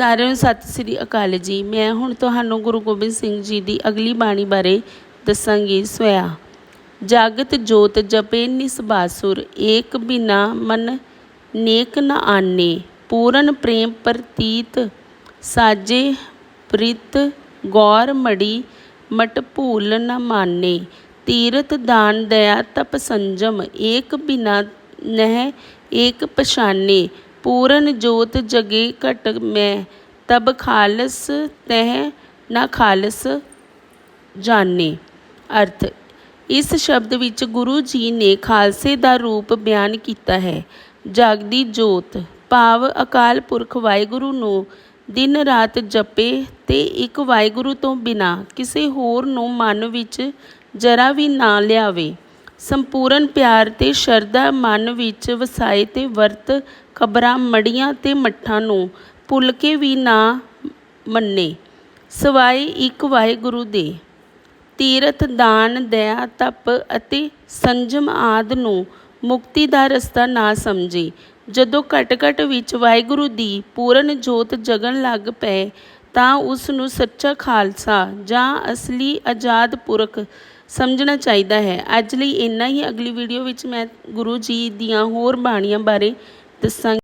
ਸਾਰਿਆਂ ਨੂੰ ਸਤਿ ਸ੍ਰੀ ਅਕਾਲ ਜੀ। ਮੈਂ ਹੁਣ ਤੁਹਾਨੂੰ ਗੁਰੂ ਗੋਬਿੰਦ ਸਿੰਘ ਜੀ ਦੀ ਅਗਲੀ ਬਾਣੀ ਬਾਰੇ ਦੱਸਾਂਗੀ ਸੋਇਆ ਜਾਗਤ ਜੋਤ ਜਪੇ ਨਿਸਬਾਸੁਰ ਏਕ ਬਿਨਾ ਮਨ ਨੇਕ ਨ ਆਨੇ। ਪੂਰਨ ਪ੍ਰੇਮ ਪ੍ਰਤੀਤ ਸਾਜੇ ਪ੍ਰਿਤ ਗੌਰ ਮੜੀ, ਮਟ ਭੂਲ ਨ ਮਾਨੇ। ਤੀਰਥ ਦਾਨ ਦਇਆ ਤਪ ਸੰਜਮ, ਏਕ ਬਿਨਾ ਨਹਿ, ਏਕ ਪਛਾਨੇ। ਪੂਰਨ ਜੋਤ ਜਗੇ ਘਟ ਮੈਂ, ਤਬ ਖਾਲਸ ਤਹਿ ਨਾ ਖਾਲਸ ਜਾਣੇ। ਅਰਥ, ਇਸ ਸ਼ਬਦ ਵਿੱਚ ਗੁਰੂ ਜੀ ਨੇ ਖਾਲਸੇ ਦਾ ਰੂਪ ਬਿਆਨ ਕੀਤਾ ਹੈ। ਜਾਗਦੀ ਜੋਤ, ਭਾਵ ਅਕਾਲ ਪੁਰਖ ਵਾਹਿਗੁਰੂ ਨੂੰ ਦਿਨ ਰਾਤ ਜਪੇ ਤੇ ਇੱਕ ਵਾਹਿਗੁਰੂ ਤੋਂ ਬਿਨਾ ਕਿਸੇ ਹੋਰ ਨੂੰ ਮਨ ਵਿੱਚ ਜਰਾ ਵੀ ਨਾ ਲਿਆਵੇ। ਸੰਪੂਰਨ ਪਿਆਰ ਤੇ ਸ਼ਰਧਾ ਮਨ ਵਿੱਚ ਵਸਾਏ ਤੇ ਵਰਤ ਖਬਰਾਂ ਮੜੀਆਂ ਤੇ ਮੱਠਾਂ ਨੂੰ ਭੁੱਲ ਕੇ ਵੀ ਨਾ ਮੰਨੇ। ਸਵਾਏ ਇੱਕ ਵਾਹਿਗੁਰੂ ਦੇ। ਤੀਰਥ ਦਾਨ ਦਇਆ ਤਪ ਅਤੇ ਸੰਜਮ ਆਦ ਨੂੰ ਮੁਕਤੀ ਦਾ ਰਸਤਾ ਨਾ ਸਮਝੇ। ਜਦੋਂ ਘਟ-ਘਟ ਵਿੱਚ ਵਾਹਿਗੁਰੂ ਦੀ ਪੂਰਨ ਜੋਤ ਜਗਣ ਲੱਗ ਪਏ, ਤਾਂ ਉਸ ਨੂੰ ਸੱਚਾ ਖਾਲਸਾ ਜਾਂ ਅਸਲੀ ਆਜ਼ਾਦ ਪੁਰਖ ਸਮਝਣਾ ਚਾਹੀਦਾ ਹੈ। ਅੱਜ ਲਈ ਇੰਨਾ ਹੀ। ਅਗਲੀ ਵੀਡੀਓ ਵਿੱਚ ਮੈਂ ਗੁਰੂ ਜੀ ਦੀਆਂ ਹੋਰ ਬਾਣੀਆਂ ਬਾਰੇ ਦੱਸਾਂਗੀ।